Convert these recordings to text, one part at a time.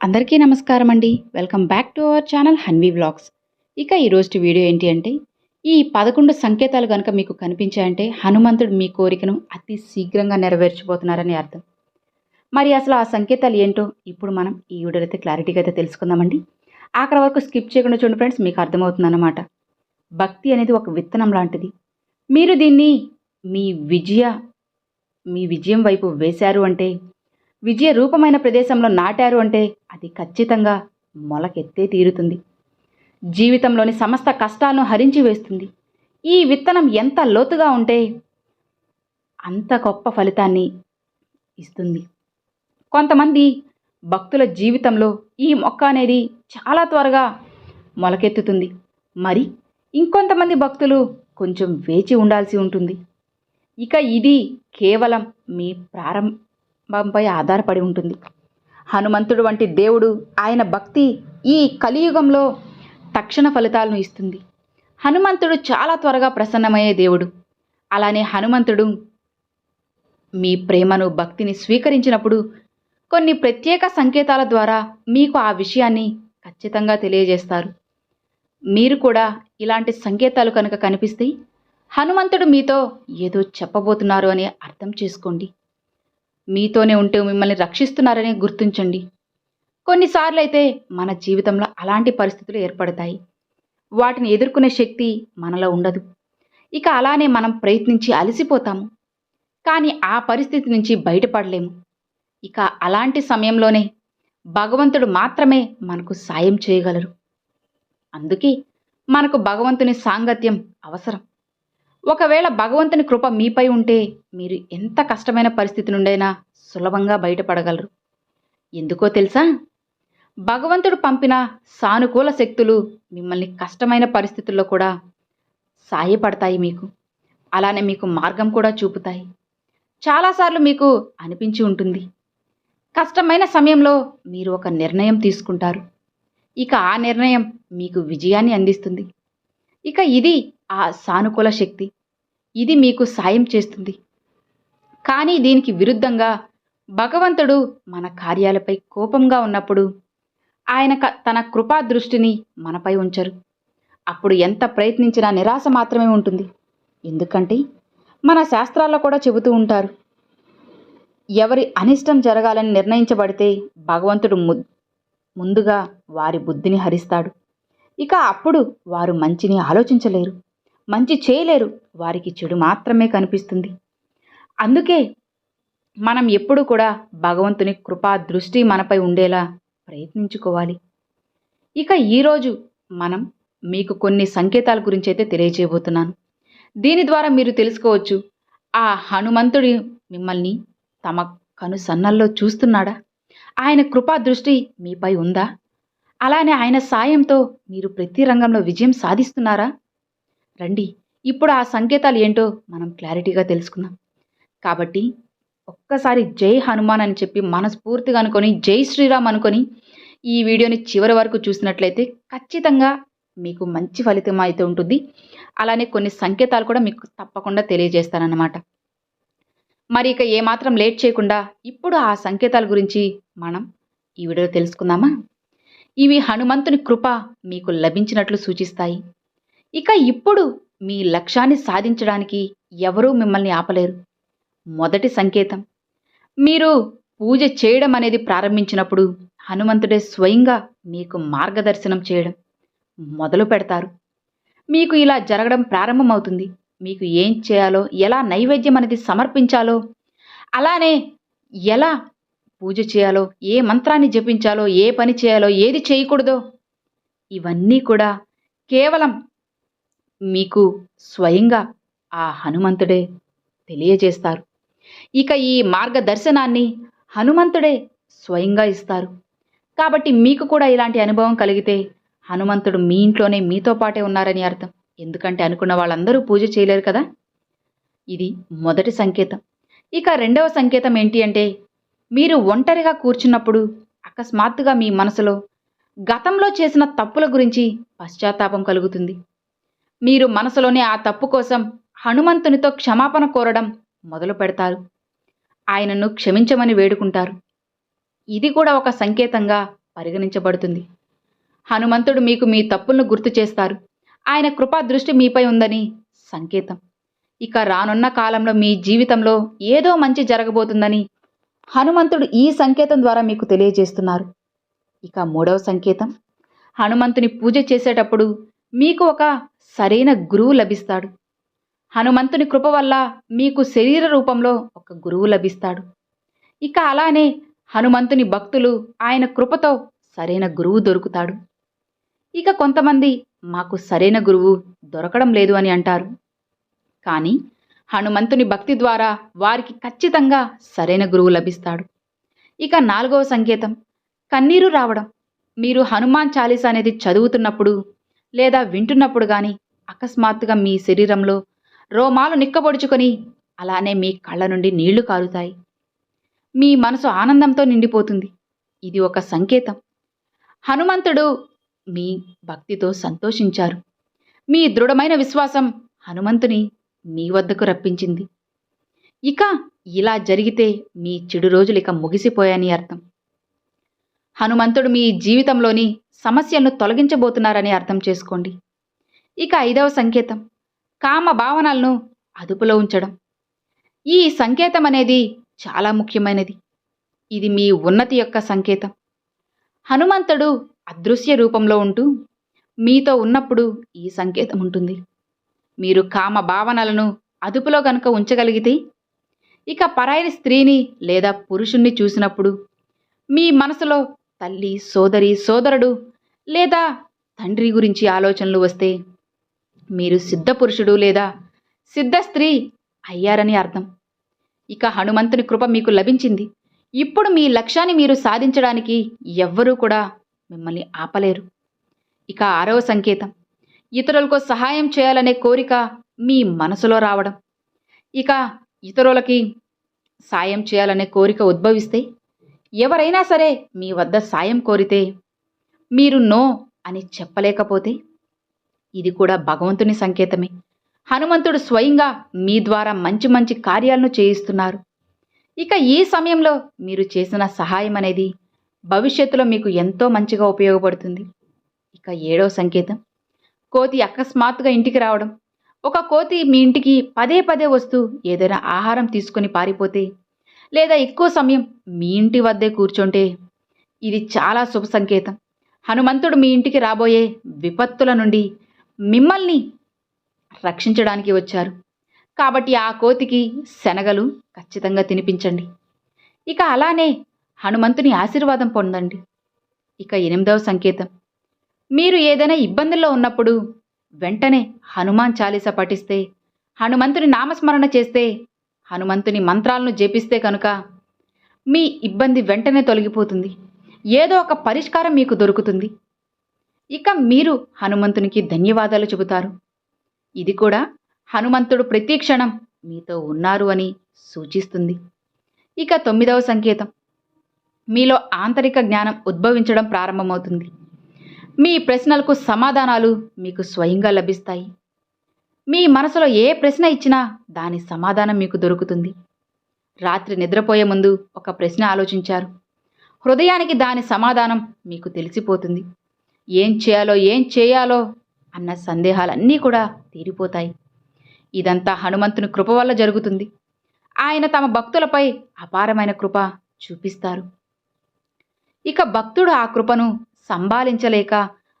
అందరికీ నమస్కారం అండి welcome back to our channel Hanvi vlogs. ఇక ఈరోజు వీడియో ఏంటి అంటే ఈ పదకొండు సంకేతాలు కనుక మీకు కనిపించాయంటే హనుమంతుడు మీ కోరికను అతి శీఘ్రంగా నెరవేర్చబోతున్నారని అర్థం. మరి అసలు ఆ సంకేతాలు ఏంటో ఇప్పుడు మనం ఈ వీడియోలో అయితే క్లారిటీగా అయితే తెలుసుకుందామండి. ఆఖరి వరకు స్కిప్ చేయకుండా చూడండి ఫ్రెండ్స్ మీకు అర్థమవుతుందన్నమాట. భక్తి అనేది ఒక విత్తనం లాంటిది. మీరు దీన్ని మీ విజయ మీ విజయం వైపు వేశారు అంటే విజయ రూపమైన ప్రదేశంలో నాటారు అంటే అది ఖచ్చితంగా మొలకెత్తే తీరుతుంది. జీవితంలోని సమస్త కష్టాలను హరించి వేస్తుంది. ఈ విత్తనం ఎంత లోతుగా ఉంటే అంత గొప్ప ఫలితాన్ని ఇస్తుంది. కొంతమంది భక్తుల జీవితంలో ఈ మొక్క అనేది చాలా త్వరగా మొలకెత్తుతుంది. మరి ఇంకొంతమంది భక్తులు కొంచెం వేచి ఉండాల్సి ఉంటుంది. ఇక ఇది కేవలం మీ ప్రారంభ ప్రారంభంపై ఆధారపడి ఉంటుంది. హనుమంతుడు వంటి దేవుడు ఆయన భక్తి ఈ కలియుగంలో తక్షణ ఫలితాలను ఇస్తుంది. హనుమంతుడు చాలా త్వరగా ప్రసన్నమయ్యే దేవుడు. అలానే హనుమంతుడు మీ ప్రేమను భక్తిని స్వీకరించినప్పుడు కొన్ని ప్రత్యేక సంకేతాల ద్వారా మీకు ఆ విషయాన్ని ఖచ్చితంగా తెలియజేస్తారు. మీరు కూడా ఇలాంటి సంకేతాలు కనుక కనిపిస్తే హనుమంతుడు మీతో ఏదో చెప్పబోతున్నారు అని అర్థం చేసుకోండి. మీతోనే ఉంటూ మిమ్మల్ని రక్షిస్తున్నారని గుర్తించండి. కొన్నిసార్లు అయితే మన జీవితంలో అలాంటి పరిస్థితులు ఏర్పడతాయి. వాటిని ఎదుర్కొనే శక్తి మనలో ఉండదు. ఇక అలానే మనం ప్రయత్నించి అలసిపోతాము. కానీ ఆ పరిస్థితి నుంచి బయటపడలేము. ఇక అలాంటి సమయంలోనే భగవంతుడు మాత్రమే మనకు సాయం చేయగలరు. అందుకే మనకు భగవంతుని సాంగత్యం అవసరం. ఒకవేళ భగవంతుని కృప మీపై ఉంటే మీరు ఎంత కష్టమైన పరిస్థితి నుండైనా సులభంగా బయటపడగలరు. ఎందుకో తెలుసా? భగవంతుడు పంపిన సానుకూల శక్తులు మిమ్మల్ని కష్టమైన పరిస్థితుల్లో కూడా సాయపడతాయి మీకు. అలానే మీకు మార్గం కూడా చూపుతాయి. చాలాసార్లు మీకు అనిపించి ఉంటుంది. కష్టమైన సమయంలో మీరు ఒక నిర్ణయం తీసుకుంటారు. ఇక ఆ నిర్ణయం మీకు విజయాన్ని అందిస్తుంది. ఇక ఇది ఆ సానుకూల శక్తి. ఇది మీకు సాయం చేస్తుంది. కానీ దీనికి విరుద్ధంగా భగవంతుడు మన కార్యాలపై కోపంగా ఉన్నప్పుడు ఆయన క- తన కృపా దృష్టిని మనపై ఉంచరు. అప్పుడు ఎంత ప్రయత్నించినా నిరాశ మాత్రమే ఉంటుంది. ఎందుకంటే మన శాస్త్రాల్లో కూడా చెబుతూ ఉంటారు ఎవరి అనిష్టం జరగాలని నిర్ణయించబడితే భగవంతుడు ము- ముందుగా వారి బుద్ధిని హరిస్తాడు. ఇక అప్పుడు వారు మంచిని ఆలోచించలేరు. మంచి చేయలేరు. వారికి చెడు మాత్రమే కనిపిస్తుంది. అందుకే మనం ఎప్పుడు కూడా భగవంతుని కృపా దృష్టి మనపై ఉండేలా ప్రయత్నించుకోవాలి. ఇక ఈరోజు మనం మీకు కొన్ని సంకేతాల గురించి అయితే తెలియజేయబోతున్నాను దీని ద్వారా మీరు తెలుసుకోవచ్చు ఆ హనుమంతుడి మిమ్మల్ని తమ కనుసన్నల్లో చూస్తున్నాడా? ఆయన కృపా దృష్టి మీపై ఉందా? అలానే ఆయన సాయంతో మీరు ప్రతి రంగంలో విజయం సాధిస్తున్నారా? రండి ఇప్పుడు ఆ సంకేతాలు ఏంటో మనం క్లారిటీగా తెలుసుకుందాం. కాబట్టి ఒక్కసారి జై హనుమాన్ అని చెప్పి మనస్ఫూర్తిగా అనుకొని జై శ్రీరామ్ అనుకొని ఈ వీడియోని చివరి వరకు చూసినట్లయితే ఖచ్చితంగా మీకు మంచి ఫలితం అయితే ఉంటుంది. అలానే కొన్ని సంకేతాలు కూడా మీకు తప్పకుండా తెలియజేస్తానన్నమాట. మరి ఇక ఏమాత్రం లేట్ చేయకుండా ఇప్పుడు ఆ సంకేతాల గురించి మనం ఈ వీడియోలో తెలుసుకుందామా? ఇవి హనుమంతుని కృప మీకు లభించినట్లు సూచిస్తాయి. ఇక ఇప్పుడు మీ లక్ష్యాన్ని సాధించడానికి ఎవరూ మిమ్మల్ని ఆపలేరు. మొదటి సంకేతం. మీరు పూజ చేయడం అనేది ప్రారంభించినప్పుడు హనుమంతుడే స్వయంగా మీకు మార్గదర్శనం చేయడం మొదలు పెడతారు. మీకు ఇలా జరగడం ప్రారంభమవుతుంది. మీకు ఏం చేయాలో ఎలా నైవేద్యం అనేది సమర్పించాలో అలానే ఎలా పూజ చేయాలో ఏ మంత్రాన్ని జపించాలో ఏ పని చేయాలో ఏది చేయకూడదో ఇవన్నీ కూడా కేవలం మీకు స్వయంగా ఆ హనుమంతుడే తెలియజేస్తారు. ఇక ఈ మార్గదర్శనాన్ని హనుమంతుడే స్వయంగా ఇస్తారు. కాబట్టి మీకు కూడా ఇలాంటి అనుభవం కలిగితే హనుమంతుడు మీ ఇంట్లోనే మీతో పాటే ఉన్నారని అర్థం. ఎందుకంటే అనుకున్న వాళ్ళందరూ పూజ చేయలేరు కదా? ఇది మొదటి సంకేతం. ఇక రెండవ సంకేతం ఏంటి అంటే మీరు ఒంటరిగా కూర్చున్నప్పుడు అకస్మాత్తుగా మీ మనసులో గతంలో చేసిన తప్పుల గురించి పశ్చాత్తాపం కలుగుతుంది. మీరు మనసులోనే ఆ తప్పు కోసం హనుమంతునితో క్షమాపణ కోరడం మొదలు పెడతారు. ఆయనను క్షమించమని వేడుకుంటారు. ఇది కూడా ఒక సంకేతంగా పరిగణించబడుతుంది. హనుమంతుడు మీకు మీ తప్పులను గుర్తు చేస్తారు. ఆయన కృపా దృష్టి మీపై ఉందని సంకేతం. ఇక రానున్న కాలంలో మీ జీవితంలో ఏదో మంచి జరగబోతుందని హనుమంతుడు ఈ సంకేతం ద్వారా మీకు తెలియజేస్తున్నారు. ఇక మూడవ సంకేతం. హనుమంతుని పూజ చేసేటప్పుడు మీకు ఒక సరైన గురువు లభిస్తాడు. హనుమంతుని కృప వల్ల మీకు శరీర రూపంలో ఒక గురువు లభిస్తాడు. ఇక అలానే హనుమంతుని భక్తులు ఆయన కృపతో సరైన గురువు దొరుకుతాడు. ఇక కొంతమంది మాకు సరైన గురువు దొరకడం లేదు అని అంటారు. కానీ హనుమంతుని భక్తి ద్వారా వారికి ఖచ్చితంగా సరైన గురువు లభిస్తాడు. ఇక నాలుగవ సంకేతం కన్నీరు రావడం. మీరు హనుమాన్ చాలీస అనేది చదువుతున్నప్పుడు లేదా వింటున్నప్పుడు కానీ అకస్మాత్తుగా మీ శరీరంలో రోమాలు నిక్కబొడుచుకొని అలానే మీ కళ్ళ నుండి నీళ్ళు కారుతాయి. మీ మనసు ఆనందంతో నిండిపోతుంది. ఇది ఒక సంకేతం. హనుమంతుడు మీ భక్తితో సంతోషించారు. మీ దృఢమైన విశ్వాసం హనుమంతుని మీ వద్దకు రప్పించింది. ఇక ఇలా జరిగితే మీ చెడు రోజులు ఇక ముగిసిపోయాయని అర్థం. హనుమంతుడు మీ జీవితంలోని సమస్యలను తొలగించబోతున్నారని అర్థం చేసుకోండి. ఇక ఐదవ సంకేతం. కామ భావనలను అదుపులో ఉంచడం. ఈ సంకేతం అనేది చాలా ముఖ్యమైనది. ఇది మీ ఉన్నతి యొక్క సంకేతం. హనుమంతుడు అదృశ్య రూపంలో ఉంటూ మీతో ఉన్నప్పుడు ఈ సంకేతం ఉంటుంది. మీరు కామ భావనలను అదుపులో గనుక ఉంచగలిగితే ఇక పరాయిని స్త్రీని లేదా పురుషుణ్ణి చూసినప్పుడు మీ మనసులో తల్లి సోదరి సోదరుడు లేదా తండ్రి గురించి ఆలోచనలు వస్తే మీరు సిద్ధ పురుషుడు లేదా సిద్ధ స్త్రీ అయ్యారని అర్థం. ఇక హనుమంతుని కృప మీకు లభించింది. ఇప్పుడు మీ లక్ష్యాన్ని మీరు సాధించడానికి ఎవ్వరూ కూడా మిమ్మల్ని ఆపలేరు. ఇక ఆరవ సంకేతం. ఇతరులకు సహాయం చేయాలనే కోరిక మీ మనసులో రావడం. ఇక ఇతరులకి సాయం చేయాలనే కోరిక ఉద్భవిస్తే ఎవరైనా సరే మీ వద్ద సాయం కోరితే మీరు నో అని చెప్పలేకపోతే ఇది కూడా భగవంతుని సంకేతమే. హనుమంతుడు స్వయంగా మీ ద్వారా మంచి మంచి కార్యాలను చేయిస్తున్నారు. ఇక ఈ సమయంలో మీరు చేసిన సహాయం అనేది భవిష్యత్తులో మీకు ఎంతో మంచిగా ఉపయోగపడుతుంది. ఇక ఏడవ సంకేతం. కోతి అకస్మాత్తుగా ఇంటికి రావడం. ఒక కోతి మీ ఇంటికి పదే పదే వస్తూ ఏదైనా ఆహారం తీసుకొని పారిపోతే లేదా ఎక్కువ సమయం మీ ఇంటి వద్దే కూర్చుంటే ఇది చాలా శుభ సంకేతం. హనుమంతుడు మీ ఇంటికి రాబోయే విపత్తుల నుండి మిమ్మల్ని రక్షించడానికి వచ్చారు. కాబట్టి ఆ కోతికి శనగలు ఖచ్చితంగా తినిపించండి. ఇక అలానే హనుమంతుని ఆశీర్వాదం పొందండి. ఇక ఎనిమిదవ సంకేతం. మీరు ఏదైనా ఇబ్బందుల్లో ఉన్నప్పుడు వెంటనే హనుమాన్ చాలీస పఠిస్తే హనుమంతుని నామస్మరణ చేస్తే హనుమంతుని మంత్రాలను జపిస్తే కనుక మీ ఇబ్బంది వెంటనే తొలగిపోతుంది. ఏదో ఒక పరిష్కారం మీకు దొరుకుతుంది. ఇక మీరు హనుమంతునికి ధన్యవాదాలు చెబుతారు. ఇది కూడా హనుమంతుడు ప్రతి క్షణం మీతో ఉన్నారు అని సూచిస్తుంది. ఇక తొమ్మిదవ సంకేతం. మీలో ఆంతరిక జ్ఞానం ఉద్భవించడం ప్రారంభమవుతుంది. మీ ప్రశ్నలకు సమాధానాలు మీకు స్వయంగా లభిస్తాయి. మీ మనసులో ఏ ప్రశ్న ఇచ్చినా దాని సమాధానం మీకు దొరుకుతుంది. రాత్రి నిద్రపోయే ముందు ఒక ప్రశ్న ఆలోచించారు. హృదయానికి దాని సమాధానం మీకు తెలిసిపోతుంది. ఏం చేయాలో ఏం చేయాలో అన్న సందేహాలన్నీ కూడా తీరిపోతాయి. ఇదంతా హనుమంతుని కృప వల్ల జరుగుతుంది. ఆయన తమ భక్తులపై అపారమైన కృప చూపిస్తారు. ఇక భక్తుడు ఆ కృపను సంభాలించలేక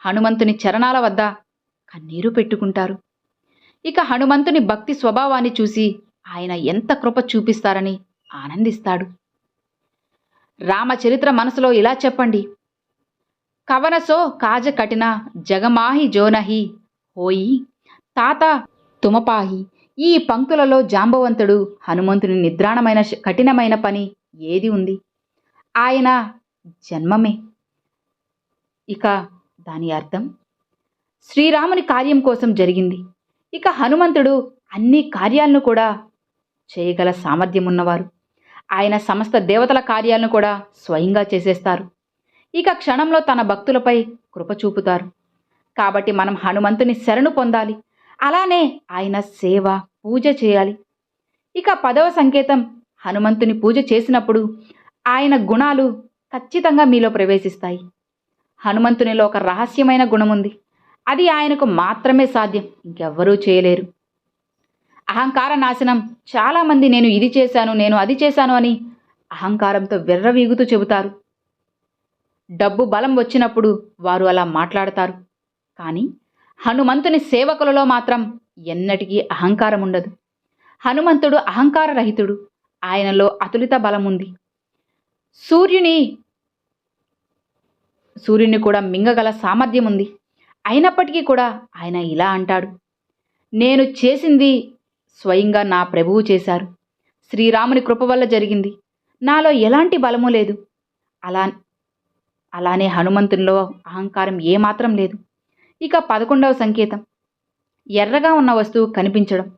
హనుమంతుని చరణాల వద్ద కన్నీరు పెట్టుకుంటారు. ఇక హనుమంతుని భక్తి స్వభావాన్ని చూసి ఆయన ఎంత కృప చూపిస్తారని ఆనందిస్తాడు. రామచరిత్ర మనసులో ఇలా చెప్పండి. కవనసో కాజ కఠిన జగమాహి జోనహి హోయి తాత తుమపాహి ఈ పంక్తులలో జాంబవంతుడు హనుమంతుని నిద్రాణమైన కఠినమైన పని ఏది ఉంది? ఆయన జన్మమే. ఇక దాని అర్థం? శ్రీరాముని కార్యం కోసం జరిగింది. ఇక హనుమంతుడు అన్ని కార్యాలను కూడా చేయగల సామర్థ్యం ఉన్నవారు ఆయన సమస్త దేవతల కార్యాలను కూడా స్వయంగా చేసేస్తారు. ఇక క్షణంలో తన భక్తులపై కృప చూపుతారు. కాబట్టి మనం హనుమంతుని శరణు పొందాలి. అలానే ఆయన సేవ పూజ చేయాలి. ఇక పదవ సంకేతం హనుమంతుని పూజ చేసినప్పుడు ఆయన గుణాలు ఖచ్చితంగా మీలో ప్రవేశిస్తాయి. హనుమంతునిలో ఒక రహస్యమైన గుణం ఉంది అది ఆయనకు మాత్రమే సాధ్యం. ఇంకెవ్వరూ చేయలేరు. అహంకార నాశనం. చాలామంది నేను ఇది చేశాను నేను అది చేశాను అని అహంకారంతో విర్రవీగుతూ చెబుతారు. డబ్బు బలం వచ్చినప్పుడు వారు అలా మాట్లాడతారు. కానీ హనుమంతుని సేవకులలో మాత్రం ఎన్నటికీ అహంకారం ఉండదు. హనుమంతుడు అహంకార రహితుడు. ఆయనలో అతులిత బలం ఉంది. సూర్యుని సూర్యుని కూడా మింగగల సామర్థ్యం ఉంది. అయినప్పటికీ కూడా ఆయన ఇలా అంటాడు. నేను చేసింది స్వయంగా నా ప్రభువు చేశారు. శ్రీరాముని కృప వల్ల జరిగింది. నాలో ఎలాంటి బలము లేదు. అలా అలానే హనుమంతునిలో అహంకారం ఏమాత్రం లేదు. ఇక పదకొండవ సంకేతం. ఎర్రగా ఉన్న వస్తువు కనిపించడం.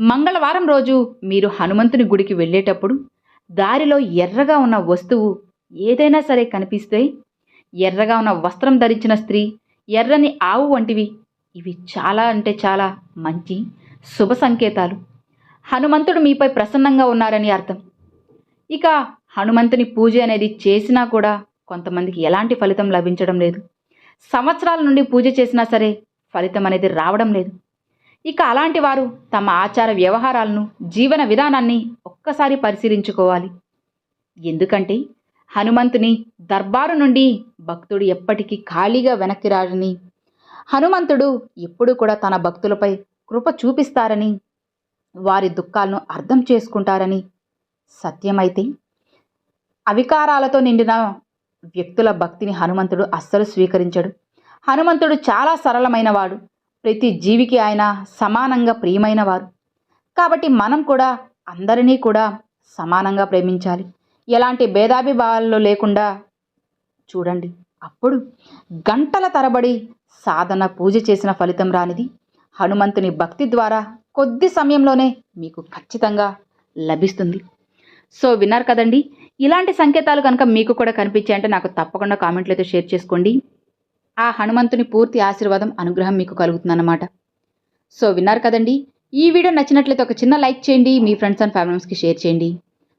మంగళవారం రోజు మీరు హనుమంతుని గుడికి వెళ్ళేటప్పుడు దారిలో ఎర్రగా ఉన్న వస్తువు ఏదైనా సరే కనిపిస్తే ఎర్రగా ఉన్న వస్త్రం ధరించిన స్త్రీ ఎర్రని ఆవు వంటివి. ఇవి చాలా అంటే చాలా మంచి శుభ సంకేతాలు. హనుమంతుడు మీపై ప్రసన్నంగా ఉన్నారని అర్థం. ఇక హనుమంతుని పూజ అనేది చేసినా కూడా కొంతమందికి ఎలాంటి ఫలితం లభించడం లేదు. సంవత్సరాల నుండి పూజ చేసినా సరే ఫలితం అనేది రావడం లేదు. ఇక అలాంటి వారు తమ ఆచార వ్యవహారాలను జీవన విధానాన్ని ఒక్కసారి పరిశీలించుకోవాలి. ఎందుకంటే హనుమంతుని దర్బారు నుండి భక్తుడు ఎప్పటికీ ఖాళీగా వెనక్కి రాడని హనుమంతుడు ఎప్పుడు కూడా తన భక్తులపై కృప చూపిస్తారని వారి దుఃఖాలను అర్థం చేసుకుంటారని. సత్యమైతే అవికారాలతో నిండిన వ్యక్తుల భక్తిని హనుమంతుడు అస్సలు స్వీకరించడు. హనుమంతుడు చాలా సరళమైనవాడు. ప్రతి జీవికి ఆయన సమానంగా ప్రియమైనవారు. కాబట్టి మనం కూడా అందరినీ కూడా సమానంగా ప్రేమించాలి. ఎలాంటి భేదాభిభావాలు లేకుండా చూడండి. అప్పుడు గంటల తరబడి సాధన పూజ చేసిన ఫలితం రానిది. హనుమంతుని భక్తి ద్వారా కొద్ది సమయంలోనే మీకు ఖచ్చితంగా లభిస్తుంది. సో విన్నారు కదండి. ఇలాంటి సంకేతాలు కనుక మీకు కూడా కనిపించాయంటే నాకు తప్పకుండా కామెంట్లతో షేర్ చేసుకోండి. ఆ హనుమంతుని పూర్తి ఆశీర్వాదం అనుగ్రహం మీకు కలుగుతుందన్నమాట. సో విన్నారు కదండి. ఈ వీడియో నచ్చినట్లయితే ఒక చిన్న లైక్ చేయండి. మీ ఫ్రెండ్స్ అండ్ ఫ్యామిలీస్కి షేర్ చేయండి.